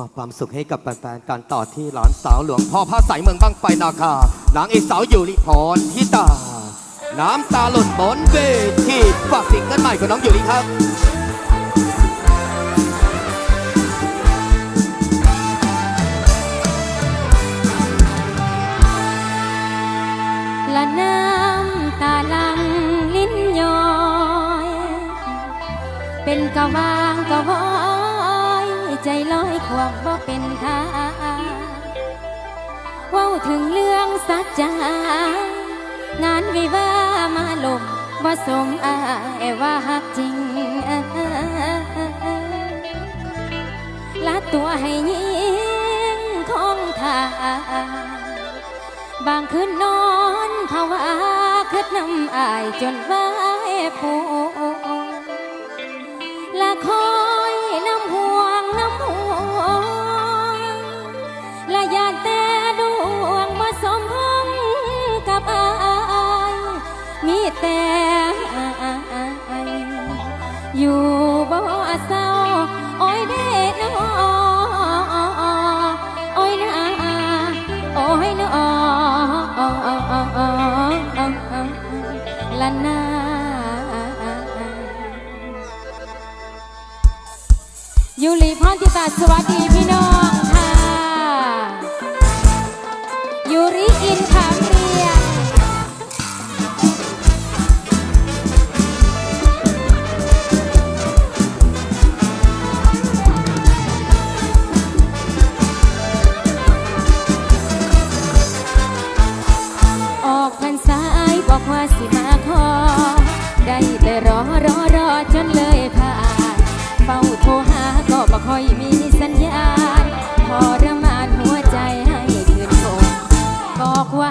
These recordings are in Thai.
มอบความสุขให้กับแฟนๆการต่อที่หลานสาวหลวงพ่อพระสายเมืองบางไฟนาคานางเอกสาวอยู่ริพรทิตา น้ำตาหล่นบนเวทีฝากสิ่งกันใหม่ของน้องอยู่ริครับละน้ำตาลังลิ้นย้อย เป็นกะวางกะวอย ใจลอยความบ่เป็นทาเว้าถึงเรื่องสัจจางานวิวามาลมบ่สมอายว่าฮักจริงละตัวให้ยิงของทาบางคืนนอนภาวะคืดน้ำอายจนไหวปู แต่อยู่บ่เศร้าโอ้ยเด้นอโอ้ยนะโอ้ยน้อละนายูริพรทิตาสวัสดีพี่น้องค่ะยูริอินขา รอรอรอจนเลยผ่านเฝ้าโทรหาก็บ่ค่อยมีสัญญาณทรมานหัวใจให้คืนคงบอกว่า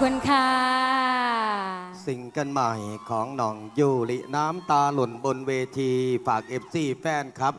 คุณค่ะ สิ่งกันใหม่ของน้องยูริน้ำตาหล่นบนเวที ฝากเอฟซีแฟนครับ